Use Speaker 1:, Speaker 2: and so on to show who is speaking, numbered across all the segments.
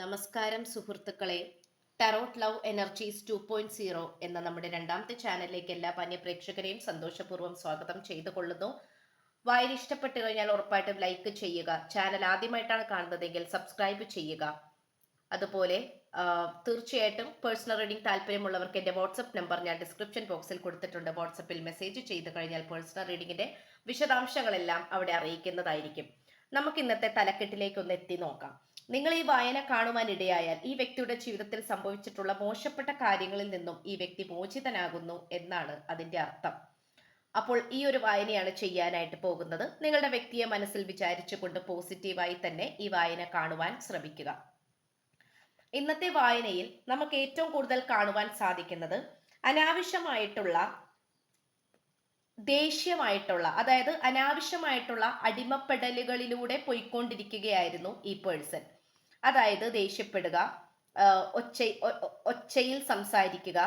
Speaker 1: നമസ്കാരം സുഹൃത്തുക്കളെ. Tarot love energies two point zero എന്ന നമ്മുടെ രണ്ടാമത്തെ ചാനലിലേക്ക് എല്ലാ പാന്യ പ്രേക്ഷകരെയും സന്തോഷപൂർവം സ്വാഗതം ചെയ്തു കൊള്ളുന്നു വായന ഇഷ്ടപ്പെട്ടു കഴിഞ്ഞാൽ ഉറപ്പായിട്ടും ലൈക്ക് ചെയ്യുക. ചാനൽ ആദ്യമായിട്ടാണ് കാണുന്നതെങ്കിൽ സബ്സ്ക്രൈബ് ചെയ്യുക. അതുപോലെ തീർച്ചയായിട്ടും പേഴ്സണൽ റീഡിംഗ് താല്പര്യമുള്ളവർക്ക് എന്റെ വാട്സപ്പ് നമ്പർ ഞാൻ ഡിസ്ക്രിപ്ഷൻ ബോക്സിൽ കൊടുത്തിട്ടുണ്ട്. വാട്സപ്പിൽ മെസ്സേജ് ചെയ്തു കഴിഞ്ഞാൽ പേഴ്സണൽ റീഡിങ്ങിന്റെ വിശദാംശങ്ങളെല്ലാം അവിടെ അറിയിക്കുന്നതായിരിക്കും. നമുക്ക് ഇന്നത്തെ തലക്കെട്ടിലേക്ക് ഒന്ന് എത്തി നോക്കാം. നിങ്ങൾ ഈ വായന കാണുവാൻ ഇടയായാൽ ഈ വ്യക്തിയുടെ ജീവിതത്തിൽ സംഭവിച്ചിട്ടുള്ള മോശപ്പെട്ട കാര്യങ്ങളിൽ നിന്നും ഈ വ്യക്തി മോചിതനാകുന്നു എന്നാണ് അതിന്റെ അർത്ഥം. അപ്പോൾ ഈ ഒരു വായനയാണ് ചെയ്യാനായിട്ട് പോകുന്നത്. നിങ്ങളുടെ വ്യക്തിയെ മനസ്സിൽ വിചാരിച്ചുകൊണ്ട് പോസിറ്റീവായി തന്നെ ഈ വായന കാണുവാൻ ശ്രമിക്കുക. ഇന്നത്തെ വായനയിൽ നമുക്ക് ഏറ്റവും കൂടുതൽ കാണുവാൻ സാധിക്കുന്നത് അനാവശ്യമായിട്ടുള്ള ദേഷ്യമായിട്ടുള്ള അതായത് അനാവശ്യമായിട്ടുള്ള അടിമപ്പെടലുകളിലൂടെ പോയിക്കൊണ്ടിരിക്കുകയായിരുന്നു ഈ പേഴ്സൺ. അതായത് ദേഷ്യപ്പെടുക ഒച്ച ഒച്ചയിൽ സംസാരിക്കുക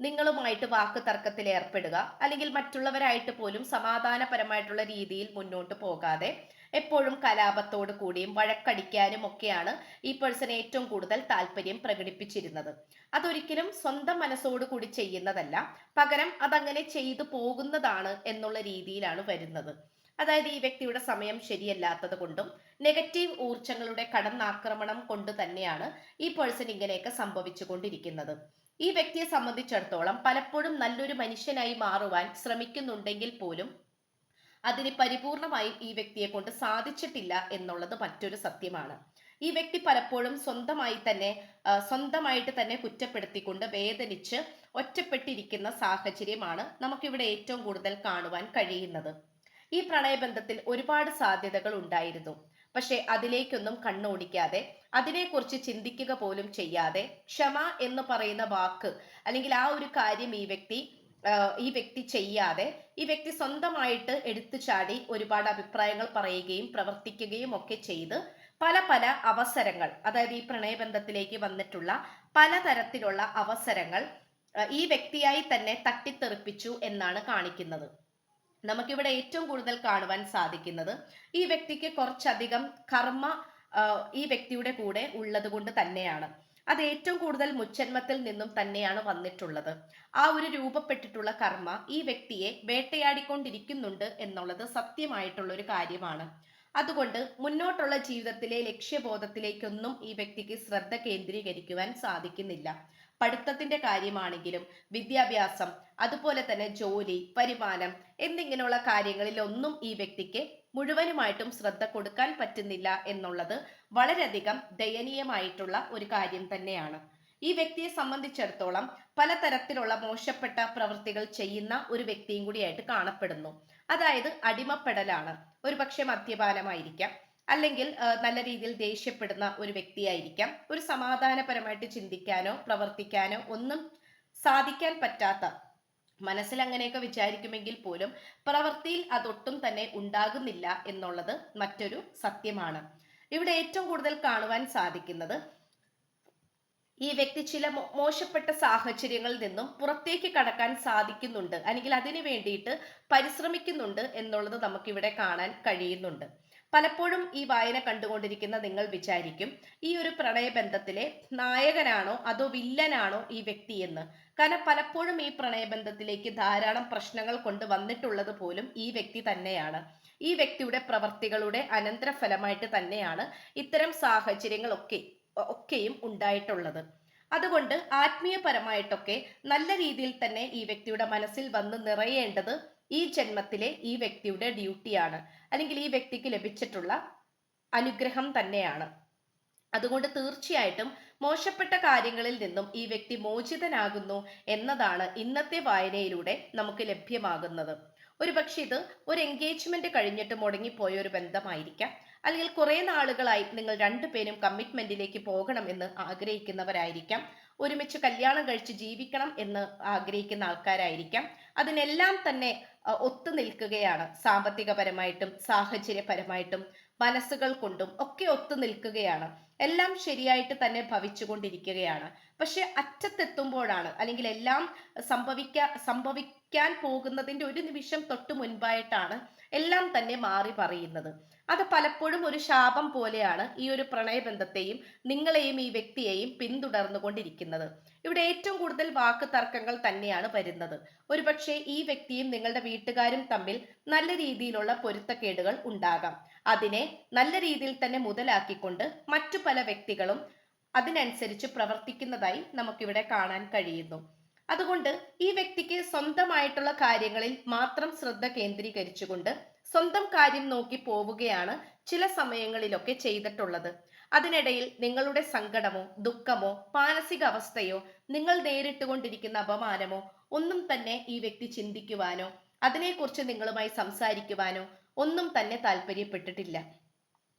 Speaker 1: നിങ്ങളുമായിട്ട് വാക്ക് തർക്കത്തിൽ ഏർപ്പെടുക അല്ലെങ്കിൽ മറ്റുള്ളവരായിട്ട് പോലും സമാധാനപരമായിട്ടുള്ള രീതിയിൽ മുന്നോട്ട് പോകാതെ എപ്പോഴും കലാപത്തോട് കൂടിയും വഴക്കടിക്കാനും ഒക്കെയാണ് ഈ പേഴ്സൺ ഏറ്റവും കൂടുതൽ താല്പര്യം പ്രകടിപ്പിച്ചിരുന്നത്. അതൊരിക്കലും സ്വന്തം മനസ്സോട് കൂടി ചെയ്യുന്നതല്ല പകരം അതങ്ങനെ ചെയ്തു പോകുന്നതാണ് എന്നുള്ള രീതിയിലാണ് വരുന്നത്. അതായത് ഈ വ്യക്തിയുടെ സമയം ശരിയല്ലാത്തത് കൊണ്ടും നെഗറ്റീവ് ഊർജങ്ങളുടെ കടന്നാക്രമണം കൊണ്ട് തന്നെയാണ് ഈ പേഴ്സൺ ഇങ്ങനെയൊക്കെ സംഭവിച്ചു കൊണ്ടിരിക്കുന്നത് ഈ വ്യക്തിയെ സംബന്ധിച്ചിടത്തോളം പലപ്പോഴും നല്ലൊരു മനുഷ്യനായി മാറുവാൻ ശ്രമിക്കുന്നുണ്ടെങ്കിൽ പോലും അതിന് പരിപൂർണമായും ഈ വ്യക്തിയെ കൊണ്ട് സാധിച്ചിട്ടില്ല എന്നുള്ളത് മറ്റൊരു സത്യമാണ്. ഈ വ്യക്തി പലപ്പോഴും സ്വന്തമായി തന്നെ സ്വന്തമായിട്ട് തന്നെ കുറ്റപ്പെടുത്തിക്കൊണ്ട് വേദനിച്ച് ഒറ്റപ്പെട്ടിരിക്കുന്ന സാഹചര്യമാണ് നമുക്കിവിടെ ഏറ്റവും കൂടുതൽ കാണുവാൻ കഴിയുന്നത്. ഈ പ്രണയബന്ധത്തിൽ ഒരുപാട് സാധ്യതകൾ ഉണ്ടായിരുന്നു. പക്ഷെ അതിലേക്കൊന്നും കണ്ണോടിക്കാതെ അതിനെക്കുറിച്ച് ചിന്തിക്കുക പോലും ചെയ്യാതെ ക്ഷമ എന്ന് പറയുന്ന വാക്ക് അല്ലെങ്കിൽ ആ ഒരു കാര്യം ഈ വ്യക്തി ഈ വ്യക്തി ചെയ്യാതെ ഈ വ്യക്തി സ്വന്തമായിട്ട് എടുത്തു ചാടി ഒരുപാട് അഭിപ്രായങ്ങൾ പറയുകയും പ്രവർത്തിക്കുകയും ഒക്കെ ചെയ്ത് പല പല അവസരങ്ങൾ അതായത് ഈ പ്രണയബന്ധത്തിലേക്ക് വന്നിട്ടുള്ള പലതരത്തിലുള്ള അവസരങ്ങൾ ഈ വ്യക്തിയായി തന്നെ തട്ടിത്തെറിപ്പിച്ചു എന്നാണ് കാണിക്കുന്നത്. നമുക്കിവിടെ ഏറ്റവും കൂടുതൽ കാണുവാൻ സാധിക്കുന്നത് ഈ വ്യക്തിക്ക് കുറച്ചധികം കർമ്മ ഈ വ്യക്തിയുടെ കൂടെ ഉള്ളത് കൊണ്ട് തന്നെയാണ്. അത് ഏറ്റവും കൂടുതൽ മുച്ചന്മത്തിൽ നിന്നും തന്നെയാണ് വന്നിട്ടുള്ളത്. ആ ഒരു രൂപപ്പെട്ടിട്ടുള്ള കർമ്മ ഈ വ്യക്തിയെ വേട്ടയാടിക്കൊണ്ടിരിക്കുന്നുണ്ട് എന്നുള്ളത് സത്യമായിട്ടുള്ള ഒരു കാര്യമാണ്. അതുകൊണ്ട് മുന്നോട്ടുള്ള ജീവിതത്തിലെ ലക്ഷ്യബോധത്തിലേക്കൊന്നും ഈ വ്യക്തിക്ക് ശ്രദ്ധ കേന്ദ്രീകരിക്കുവാൻ സാധിക്കുന്നില്ല. പഠിത്തത്തിന്റെ കാര്യമാണെങ്കിലും വിദ്യാഭ്യാസം അതുപോലെ തന്നെ ജോലി വരുമാനം എന്നിങ്ങനെയുള്ള കാര്യങ്ങളിൽ ഒന്നും ഈ വ്യക്തിക്ക് മുഴുവനുമായിട്ടും ശ്രദ്ധ കൊടുക്കാൻ പറ്റുന്നില്ല എന്നുള്ളത് വളരെയധികം ദയനീയമായിട്ടുള്ള ഒരു കാര്യം തന്നെയാണ്. ഈ വ്യക്തിയെ സംബന്ധിച്ചിടത്തോളം പലതരത്തിലുള്ള മോശപ്പെട്ട പ്രവൃത്തികൾ ചെയ്യുന്ന ഒരു വ്യക്തിയും കൂടിയായിട്ട് കാണപ്പെടുന്നു. അതായത് അടിമപ്പെടലാണ്. ഒരുപക്ഷെ മദ്യപാനമായിരിക്കാം. അല്ലെങ്കിൽ നല്ല രീതിയിൽ ദേഷ്യപ്പെടുന്ന ഒരു വ്യക്തിയായിരിക്കാം. ഒരു സമാധാനപരമായിട്ട് ചിന്തിക്കാനോ പ്രവർത്തിക്കാനോ ഒന്നും സാധിക്കാൻ പറ്റാത്ത മനസ്സിൽ അങ്ങനെയൊക്കെ വിചാരിക്കുമെങ്കിൽ പോലും പ്രവൃത്തിയിൽ അതൊട്ടും തന്നെ ഉണ്ടാകുന്നില്ല എന്നുള്ളത് മറ്റൊരു സത്യമാണ്. ഇവിടെ ഏറ്റവും കൂടുതൽ കാണുവാൻ സാധിക്കുന്നത് ഈ വ്യക്തി ചില മോശപ്പെട്ട സാഹചര്യങ്ങളിൽ നിന്നും പുറത്തേക്ക് കടക്കാൻ സാധിക്കുന്നുണ്ട്. അല്ലെങ്കിൽ അതിനു വേണ്ടിയിട്ട് പരിശ്രമിക്കുന്നുണ്ട് എന്നുള്ളത് നമുക്കിവിടെ കാണാൻ കഴിയുന്നുണ്ട്. പലപ്പോഴും ഈ വായന കണ്ടുകൊണ്ടിരിക്കുന്ന നിങ്ങൾ വിചാരിക്കും ഈ ഒരു പ്രണയബന്ധത്തിലെ നായകനാണോ അതോ വില്ലനാണോ ഈ വ്യക്തി എന്ന്. കാരണം പലപ്പോഴും ഈ പ്രണയബന്ധത്തിലേക്ക് ധാരാളം പ്രശ്നങ്ങൾ കൊണ്ട് വന്നിട്ടുള്ളത് പോലും ഈ വ്യക്തി തന്നെയാണ്. ഈ വ്യക്തിയുടെ പ്രവർത്തികളുടെ അനന്തരഫലമായിട്ട് തന്നെയാണ് ഇത്തരം സാഹചര്യങ്ങളൊക്കെ ഒക്കെയും ഉണ്ടായിട്ടുള്ളത്. അതുകൊണ്ട് ആത്മീയപരമായിട്ടൊക്കെ നല്ല രീതിയിൽ തന്നെ ഈ വ്യക്തിയുടെ മനസ്സിൽ വന്ന് നിറയേണ്ടത് ഈ ജന്മത്തിലെ ഈ വ്യക്തിയുടെ ഡ്യൂട്ടിയാണ്. അല്ലെങ്കിൽ ഈ വ്യക്തിക്ക് ലഭിച്ചിട്ടുള്ള അനുഗ്രഹം തന്നെയാണ്. അതുകൊണ്ട് തീർച്ചയായിട്ടും മോശപ്പെട്ട കാര്യങ്ങളിൽ നിന്നും ഈ വ്യക്തി മോചിതനാകുന്നു എന്നതാണ് ഇന്നത്തെ വായനയിലൂടെ നമുക്ക് ലഭ്യമാകുന്നത്. ഒരു പക്ഷെ ഇത് ഒരു എൻഗേജ്മെന്റ് കഴിഞ്ഞിട്ട് മുടങ്ങിപ്പോയ ഒരു ബന്ധമായിരിക്കാം. അല്ലെങ്കിൽ കുറെ നാളുകളായി നിങ്ങൾ രണ്ടുപേരും കമ്മിറ്റ്മെന്റിലേക്ക് പോകണം എന്ന് ആഗ്രഹിക്കുന്നവരായിരിക്കാം. ഒരുമിച്ച് കല്യാണം കഴിച്ച് ജീവിക്കണം എന്ന് ആഗ്രഹിക്കുന്ന ആൾക്കാരായിരിക്കാം. അതിനെല്ലാം തന്നെ ഒത്തു നിൽക്കുകയാണ്. സാമ്പത്തികപരമായിട്ടും സാഹചര്യപരമായിട്ടും മനസ്സുകൾ കൊണ്ടും ഒക്കെ ഒത്തു നിൽക്കുകയാണ്. എല്ലാം ശരിയായിട്ട് തന്നെ ഭവിച്ചുകൊണ്ടിരിക്കുകയാണ്. പക്ഷെ അറ്റത്തെത്തുമ്പോഴാണ് അല്ലെങ്കിൽ എല്ലാം സംഭവിക്കാ സംഭവിക്കാൻ പോകുന്നതിന്റെ ഒരു നിമിഷം തൊട്ട് മുൻപായിട്ടാണ് എല്ലാം തന്നെ മാറി പറയുന്നത്. അത് പലപ്പോഴും ഒരു ശാപം പോലെയാണ് ഈ ഒരു പ്രണയബന്ധത്തെയും നിങ്ങളെയും ഈ വ്യക്തിയെയും പിന്തുടർന്നു പിന്തുടർന്നുകൊണ്ടിരിക്കുന്നത്. ഇവിടെ ഏറ്റവും കൂടുതൽ വാക്ക് തർക്കങ്ങൾ തന്നെയാണ് വരുന്നത്. ഒരുപക്ഷെ ഈ വ്യക്തിയും നിങ്ങളുടെ വീട്ടുകാരും തമ്മിൽ നല്ല രീതിയിലുള്ള പൊരുത്തക്കേടുകൾ ഉണ്ടാകാം. അതിനെ നല്ല രീതിയിൽ തന്നെ മുതലാക്കിക്കൊണ്ട് മറ്റു പല വ്യക്തികളും അതിനനുസരിച്ച് പ്രവർത്തിക്കുന്നതായി നമുക്കിവിടെ കാണാൻ കഴിയുന്നു. അതുകൊണ്ട് ഈ വ്യക്തിക്ക് സ്വന്തമായിട്ടുള്ള കാര്യങ്ങളിൽ മാത്രം ശ്രദ്ധ കേന്ദ്രീകരിച്ചുകൊണ്ട് സ്വന്തം കാര്യം നോക്കി പോവുകയാണ് ചില സമയങ്ങളിലൊക്കെ ചെയ്തിട്ടുള്ളത്. അതിനിടയിൽ നിങ്ങളുടെ സങ്കടമോ ദുഃഖമോ മാനസിക അവസ്ഥയോ നിങ്ങൾ നേരിട്ടുകൊണ്ടിരിക്കുന്ന അപമാനമോ ഒന്നും തന്നെ ഈ വ്യക്തി ചിന്തിക്കുവാനോ അതിനെക്കുറിച്ച് നിങ്ങളുമായി സംസാരിക്കുവാനോ ഒന്നും തന്നെ താല്പര്യപ്പെട്ടിട്ടില്ല.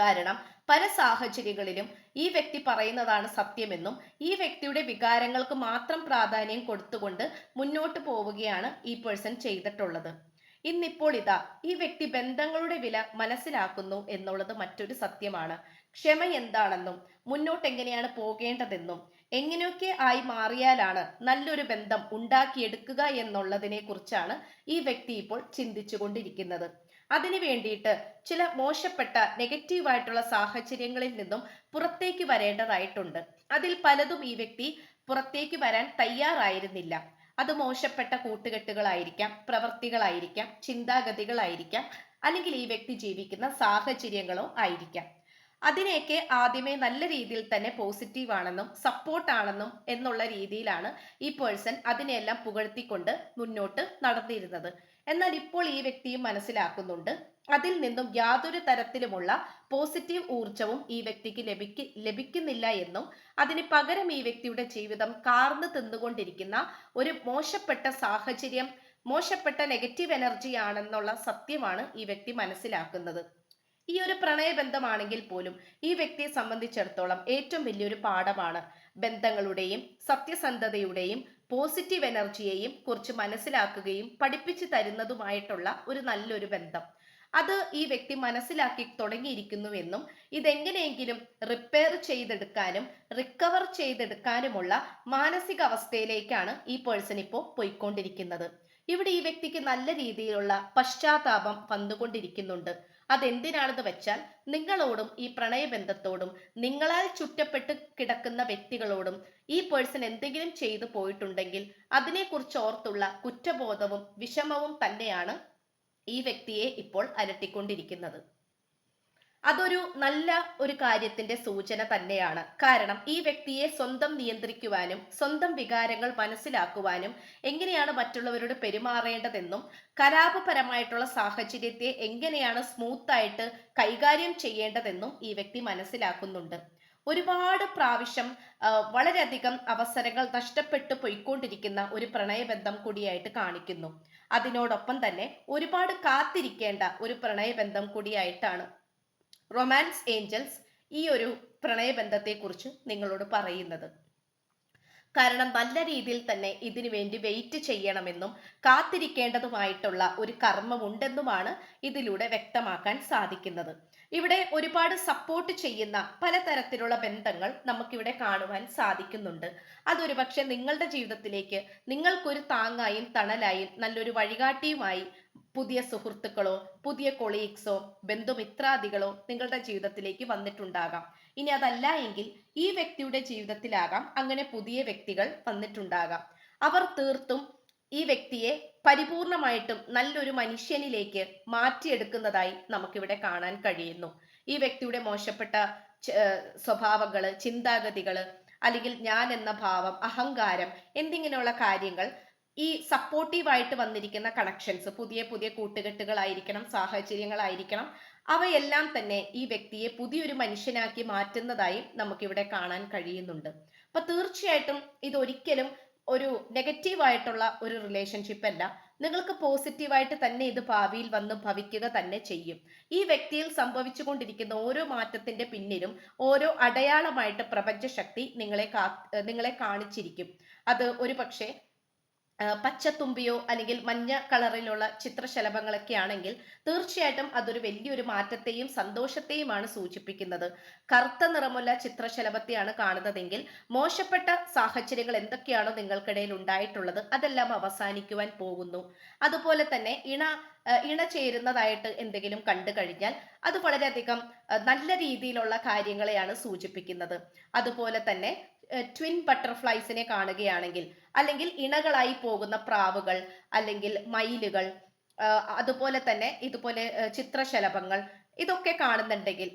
Speaker 1: കാരണം പല സാഹചര്യങ്ങളിലും ഈ വ്യക്തി പറയുന്നതാണ് സത്യമെന്നും ഈ വ്യക്തിയുടെ വികാരങ്ങൾക്ക് മാത്രം പ്രാധാന്യം കൊടുത്തുകൊണ്ട് മുന്നോട്ട് പോവുകയാണ് ഈ പേഴ്സൺ ചെയ്തിട്ടുള്ളത്. ഇന്നിപ്പോൾ ഇതാ ഈ വ്യക്തി ബന്ധങ്ങളുടെ വില മനസ്സിലാക്കുന്നു എന്നുള്ളത് മറ്റൊരു സത്യമാണ്. ക്ഷമ എന്താണെന്നും മുന്നോട്ട് എങ്ങനെയാണ് പോകേണ്ടതെന്നും എങ്ങനെയൊക്കെ ആയി മാറിയാലാണ് നല്ലൊരു ബന്ധം ഉണ്ടാക്കിയെടുക്കുക എന്നുള്ളതിനെ കുറിച്ചാണ് ഈ വ്യക്തി ഇപ്പോൾ ചിന്തിച്ചുകൊണ്ടിരിക്കുന്നത്. അതിനു വേണ്ടിയിട്ട് ചില മോശപ്പെട്ട നെഗറ്റീവായിട്ടുള്ള സാഹചര്യങ്ങളിൽ നിന്നും പുറത്തേക്ക് വരേണ്ടതായിട്ടുണ്ട്. അതിൽ പലതും ഈ വ്യക്തി പുറത്തേക്ക് വരാൻ തയ്യാറായിരുന്നില്ല. അത് മോശപ്പെട്ട കൂട്ടുകെട്ടുകളായിരിക്കാം പ്രവൃത്തികളായിരിക്കാം ചിന്താഗതികളായിരിക്കാം അല്ലെങ്കിൽ ഈ വ്യക്തി ജീവിക്കുന്ന സാഹചര്യങ്ങളോ ആയിരിക്കാം. അതിനെയൊക്കെ ആദ്യമേ നല്ല രീതിയിൽ തന്നെ പോസിറ്റീവ് ആണെന്നും സപ്പോർട്ട് ആണെന്നും എന്നുള്ള രീതിയിലാണ് ഈ പേഴ്സൺ അതിനെയെല്ലാം പുകഴ്ത്തിക്കൊണ്ട് മുന്നോട്ട് നടന്നിരുന്നത്. എന്നാൽ ഇപ്പോൾ ഈ വ്യക്തിയും മനസ്സിലാക്കുന്നുണ്ട്. അതിൽ നിന്നും യാതൊരു തരത്തിലുമുള്ള പോസിറ്റീവ് ഊർജവും ഈ വ്യക്തിക്ക് ലഭിക്ക ലഭിക്കുന്നില്ല എന്നും അതിന് പകരം ഈ വ്യക്തിയുടെ ജീവിതം കാർന്നു തിന്നുകൊണ്ടിരിക്കുന്ന ഒരു മോശപ്പെട്ട സാഹചര്യം മോശപ്പെട്ട നെഗറ്റീവ് എനർജി ആണെന്നുള്ള സത്യമാണ് ഈ വ്യക്തി മനസ്സിലാക്കുന്നത്. ഈ ഒരു പ്രണയബന്ധമാണെങ്കിൽ പോലും ഈ വ്യക്തിയെ സംബന്ധിച്ചിടത്തോളം ഏറ്റവും വലിയൊരു പാഠമാണ് ബന്ധങ്ങളുടെയും സത്യസന്ധതയുടെയും പോസിറ്റീവ് എനർജിയെയും കുറിച്ച് മനസ്സിലാക്കുകയും പഠിപ്പിച്ചു തരുന്നതുമായിട്ടുള്ള ഒരു നല്ലൊരു ബന്ധം. അത് ഈ വ്യക്തി മനസ്സിലാക്കി തുടങ്ങിയിരിക്കുന്നുവെന്നും ഇതെങ്ങനെയെങ്കിലും റിപ്പയർ ചെയ്തെടുക്കാനും റിക്കവർ ചെയ്തെടുക്കാനുമുള്ള മാനസികാവസ്ഥയിലേക്കാണ് ഈ പേഴ്സൺ ഇപ്പോൾ പോയിക്കൊണ്ടിരിക്കുന്നത്. ഇവിടെ ഈ വ്യക്തിക്ക് നല്ല രീതിയിലുള്ള പശ്ചാത്താപം വന്നുകൊണ്ടിരിക്കുന്നുണ്ട്. അതെന്തിനാണെന്ന് വെച്ചാൽ നിങ്ങളോടും ഈ പ്രണയബന്ധത്തോടും നിങ്ങളാൽ ചുറ്റപ്പെട്ട് കിടക്കുന്ന വ്യക്തികളോടും ഈ പേഴ്സൺ എന്തെങ്കിലും ചെയ്തു പോയിട്ടുണ്ടെങ്കിൽ അതിനെക്കുറിച്ച് ഓർത്തുള്ള കുറ്റബോധവും വിഷമവും തന്നെയാണ് ഈ വ്യക്തിയെ ഇപ്പോൾ അലട്ടിക്കൊണ്ടിരിക്കുന്നത്. അതൊരു നല്ല ഒരു കാര്യത്തിന്റെ സൂചന തന്നെയാണ്. കാരണം ഈ വ്യക്തിയെ സ്വന്തം നിയന്ത്രിക്കുവാനും സ്വന്തം വികാരങ്ങൾ മനസ്സിലാക്കുവാനും എങ്ങനെയാണ് മറ്റുള്ളവരോട് പെരുമാറേണ്ടതെന്നും കലാപപരമായിട്ടുള്ള സാഹചര്യത്തെ എങ്ങനെയാണ് സ്മൂത്തായിട്ട് കൈകാര്യം ചെയ്യേണ്ടതെന്നും ഈ വ്യക്തി മനസ്സിലാക്കുന്നുണ്ട്. ഒരുപാട് പ്രാവശ്യം വളരെയധികം അവസരങ്ങൾ നഷ്ടപ്പെട്ടു പോയിക്കൊണ്ടിരിക്കുന്ന ഒരു പ്രണയബന്ധം കൂടിയായിട്ട് കാണിക്കുന്നു. അതിനോടൊപ്പം തന്നെ ഒരുപാട് കാത്തിരിക്കേണ്ട ഒരു പ്രണയബന്ധം കൂടിയായിട്ടാണ് റൊമാൻസ് ഏഞ്ചൽസ് ഈ ഒരു പ്രണയബന്ധത്തെക്കുറിച്ച് നിങ്ങളോട് പറയുന്നത്. കാരണം നല്ല രീതിയിൽ തന്നെ ഇതിനു വേണ്ടി വെയിറ്റ് ചെയ്യണമെന്നും കാത്തിരിക്കേണ്ടതുമായിട്ടുള്ള ഒരു കർമ്മമുണ്ടെന്നുമാണ് ഇതിലൂടെ വ്യക്തമാക്കാൻ സാധിക്കുന്നത്. ഇവിടെ ഒരുപാട് സപ്പോർട്ട് ചെയ്യുന്ന പലതരത്തിലുള്ള ബന്ധങ്ങൾ നമുക്കിവിടെ കാണുവാൻ സാധിക്കുന്നുണ്ട്. അതൊരു പക്ഷെ നിങ്ങളുടെ ജീവിതത്തിലേക്ക് നിങ്ങൾക്കൊരു താങ്ങായും തണലായും നല്ലൊരു വഴികാട്ടിയുമായി പുതിയ സുഹൃത്തുക്കളോ പുതിയ കൊളീഗ്സോ ബന്ധുമിത്രാദികളോ നിങ്ങളുടെ ജീവിതത്തിലേക്ക് വന്നിട്ടുണ്ടാകാം. ഇനി അതല്ല എങ്കിൽ ഈ വ്യക്തിയുടെ ജീവിതത്തിലാകാം അങ്ങനെ പുതിയ വ്യക്തികൾ വന്നിട്ടുണ്ടാകാം. അവർ തീർത്തും ഈ വ്യക്തിയെ പരിപൂർണമായിട്ടും നല്ലൊരു മനുഷ്യനിലേക്ക് മാറ്റിയെടുക്കുന്നതായി നമുക്കിവിടെ കാണാൻ കഴിയുന്നു. ഈ വ്യക്തിയുടെ മോശപ്പെട്ട സ്വഭാവങ്ങൾ ചിന്താഗതികൾ അല്ലെങ്കിൽ ഞാൻ എന്ന ഭാവം അഹങ്കാരം എന്തിങ്ങനെയുള്ള കാര്യങ്ങൾ ഈ സപ്പോർട്ടീവായിട്ട് വന്നിരിക്കുന്ന കണക്ഷൻസ് പുതിയ പുതിയ കൂട്ടുകെട്ടുകളായിരിക്കണം സാഹചര്യങ്ങളായിരിക്കണം അവയെല്ലാം തന്നെ ഈ വ്യക്തിയെ പുതിയൊരു മനുഷ്യനാക്കി മാറ്റുന്നതായും നമുക്കിവിടെ കാണാൻ കഴിയുന്നുണ്ട്. അപ്പൊ തീർച്ചയായിട്ടും ഇതൊരിക്കലും ഒരു നെഗറ്റീവായിട്ടുള്ള ഒരു റിലേഷൻഷിപ്പ് അല്ല. നിങ്ങൾക്ക് പോസിറ്റീവായിട്ട് തന്നെ ഇത് ഭാവിയിൽ വന്ന് ഭവിക്കുക തന്നെ ചെയ്യും. ഈ വ്യക്തിയിൽ സംഭവിച്ചുകൊണ്ടിരിക്കുന്ന ഓരോ മാറ്റത്തിന്റെ പിന്നിലും ഓരോ അടയാളമായിട്ട് പ്രപഞ്ച ശക്തി നിങ്ങളെ കാ നിങ്ങളെ കാണിച്ചിരിക്കും. അത് ഒരു പക്ഷേ പച്ചത്തുമ്പിയോ അല്ലെങ്കിൽ മഞ്ഞ കളറിലുള്ള ചിത്രശലഭങ്ങളൊക്കെ ആണെങ്കിൽ തീർച്ചയായിട്ടും അതൊരു വലിയൊരു മാറ്റത്തെയും സന്തോഷത്തെയുമാണ് സൂചിപ്പിക്കുന്നത്. കറുത്ത നിറമുള്ള ചിത്രശലഭത്തെയാണ് കാണുന്നതെങ്കിൽ മോശപ്പെട്ട സാഹചര്യങ്ങൾ എന്തൊക്കെയാണോ നിങ്ങൾക്കിടയിൽ ഉണ്ടായിട്ടുള്ളത് അതെല്ലാം അവസാനിക്കുവാൻ പോകുന്നു. അതുപോലെ തന്നെ ഇണ ഇണ ചേരുന്നതായിട്ട് എന്തെങ്കിലും കണ്ടു കഴിഞ്ഞാൽ അത് വളരെയധികം നല്ല രീതിയിലുള്ള കാര്യങ്ങളെയാണ് സൂചിപ്പിക്കുന്നത്. അതുപോലെ തന്നെ ട്വിൻ ബട്ടർഫ്ലൈസിനെ കാണുകയാണെങ്കിൽ അല്ലെങ്കിൽ ഇണകളായി പോകുന്ന പ്രാവുകൾ അല്ലെങ്കിൽ മയിലുകൾ അതുപോലെ തന്നെ ഇതുപോലെ ചിത്രശലഭങ്ങൾ ഇതൊക്കെ കാണുന്നുണ്ടെങ്കിൽ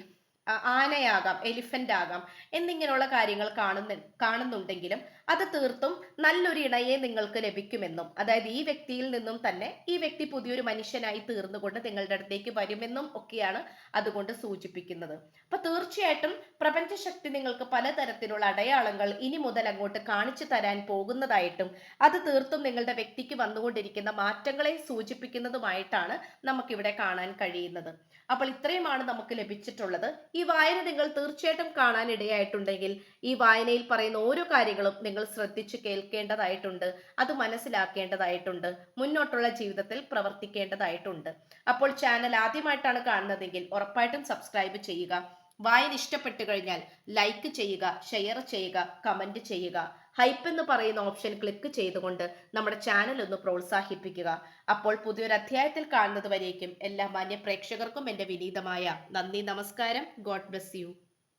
Speaker 1: ആനയാകാം എലിഫന്റ് ആകാം എന്നിങ്ങനെയുള്ള കാര്യങ്ങൾ കാണുന്ന കാണുന്നുണ്ടെങ്കിലും അത് തീർത്തും നല്ലൊരു ഇണയെ നിങ്ങൾക്ക് ലഭിക്കുമെന്നും അതായത് ഈ വ്യക്തിയിൽ നിന്നും തന്നെ ഈ വ്യക്തി പുതിയൊരു മനുഷ്യനായി തീർന്നുകൊണ്ട് നിങ്ങളുടെ അടുത്തേക്ക് വരുമെന്നും ഒക്കെയാണ് അതുകൊണ്ട് സൂചിപ്പിക്കുന്നത്. അപ്പൊ തീർച്ചയായിട്ടും പ്രപഞ്ചശക്തി നിങ്ങൾക്ക് പലതരത്തിലുള്ള അടയാളങ്ങൾ ഇനി മുതൽ അങ്ങോട്ട് കാണിച്ചു തരാൻ പോകുന്നതായിട്ടും അത് തീർത്തും നിങ്ങളുടെ വ്യക്തിക്ക് വന്നുകൊണ്ടിരിക്കുന്ന മാറ്റങ്ങളെ സൂചിപ്പിക്കുന്നതുമായിട്ടാണ് നമുക്കിവിടെ കാണാൻ കഴിയുന്നത്. അപ്പോൾ ഇത്രയുമാണ് നമുക്ക് ലഭിച്ചിട്ടുള്ളത്. ഈ വായന നിങ്ങൾ തീർച്ചയായിട്ടും കാണാൻ ഇടയായിട്ടുണ്ടെങ്കിൽ ഈ വായനയിൽ പറയുന്ന ഓരോ കാര്യങ്ങളും നിങ്ങൾ ശ്രദ്ധിച്ചു കേൾക്കേണ്ടതായിട്ടുണ്ട് അത് മനസ്സിലാക്കേണ്ടതായിട്ടുണ്ട് മുന്നോട്ടുള്ള ജീവിതത്തിൽ പ്രവർത്തിക്കേണ്ടതായിട്ടുണ്ട്. അപ്പോൾ ചാനൽ ആദ്യമായിട്ടാണ് കാണുന്നതെങ്കിൽ ഉറപ്പായിട്ടും സബ്സ്ക്രൈബ് ചെയ്യുക. വായന ഇഷ്ടപ്പെട്ടു കഴിഞ്ഞാൽ ലൈക്ക് ചെയ്യുക ഷെയർ ചെയ്യുക കമന്റ് ചെയ്യുക. ഹൈപ്പ് എന്ന് പറയുന്ന ഓപ്ഷൻ ക്ലിക്ക് ചെയ്തുകൊണ്ട് നമ്മുടെ ചാനൽ ഒന്ന് പ്രോത്സാഹിപ്പിക്കുക. അപ്പോൾ പുതിയൊരു അധ്യായത്തിൽ കാണുന്നത് വരേക്കും എല്ലാ മാന്യ പ്രേക്ഷകർക്കും എന്റെ വിനീതമായ നന്ദി നമസ്കാരം. God bless you.